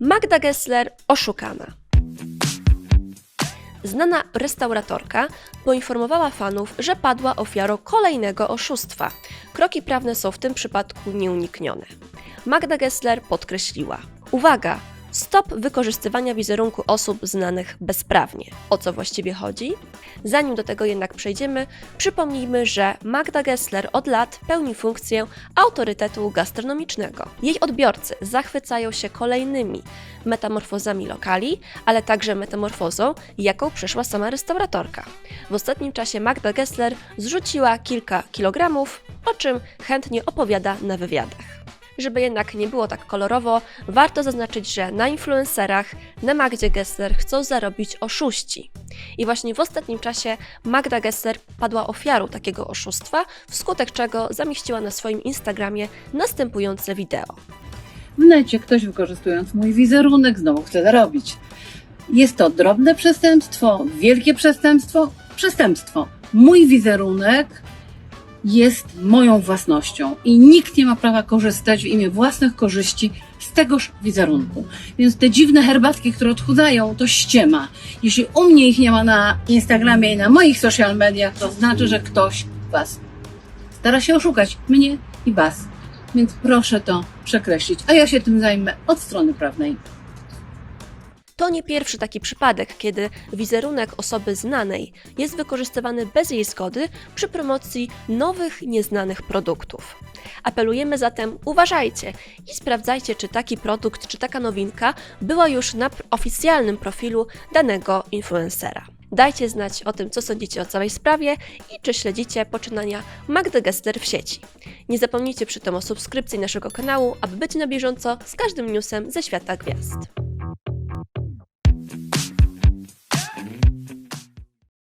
Magda Gessler oszukana. Znana restauratorka poinformowała fanów, że padła ofiarą kolejnego oszustwa. Kroki prawne są w tym przypadku nieuniknione. Magda Gessler podkreśliła: Uwaga! Stop wykorzystywania wizerunku osób znanych bezprawnie. O co właściwie chodzi? Zanim do tego jednak przejdziemy, przypomnijmy, że Magda Gessler od lat pełni funkcję autorytetu gastronomicznego. Jej odbiorcy zachwycają się kolejnymi metamorfozami lokali, ale także metamorfozą, jaką przeszła sama restauratorka. W ostatnim czasie Magda Gessler zrzuciła kilka kilogramów, o czym chętnie opowiada na wywiadach. Żeby jednak nie było tak kolorowo, warto zaznaczyć, że na influencerach na Magdzie Gessler chcą zarobić oszuści. I właśnie w ostatnim czasie Magda Gessler padła ofiarą takiego oszustwa, wskutek czego zamieściła na swoim Instagramie następujące wideo. W necie ktoś wykorzystując mój wizerunek znowu chce zarobić. Jest to drobne przestępstwo, wielkie przestępstwo, przestępstwo. Mój wizerunek jest moją własnością i nikt nie ma prawa korzystać w imię własnych korzyści z tegoż wizerunku. Więc te dziwne herbatki, które odchudzają, to ściema. Jeśli u mnie ich nie ma na Instagramie i na moich social mediach, to znaczy, że ktoś was stara się oszukać mnie i was. Więc proszę to przekreślić, a ja się tym zajmę od strony prawnej. To nie pierwszy taki przypadek, kiedy wizerunek osoby znanej jest wykorzystywany bez jej zgody przy promocji nowych, nieznanych produktów. Apelujemy zatem, uważajcie i sprawdzajcie, czy taki produkt, czy taka nowinka była już na oficjalnym profilu danego influencera. Dajcie znać o tym, co sądzicie o całej sprawie i czy śledzicie poczynania Magdy Gessler w sieci. Nie zapomnijcie przy tym o subskrypcji naszego kanału, aby być na bieżąco z każdym newsem ze świata gwiazd.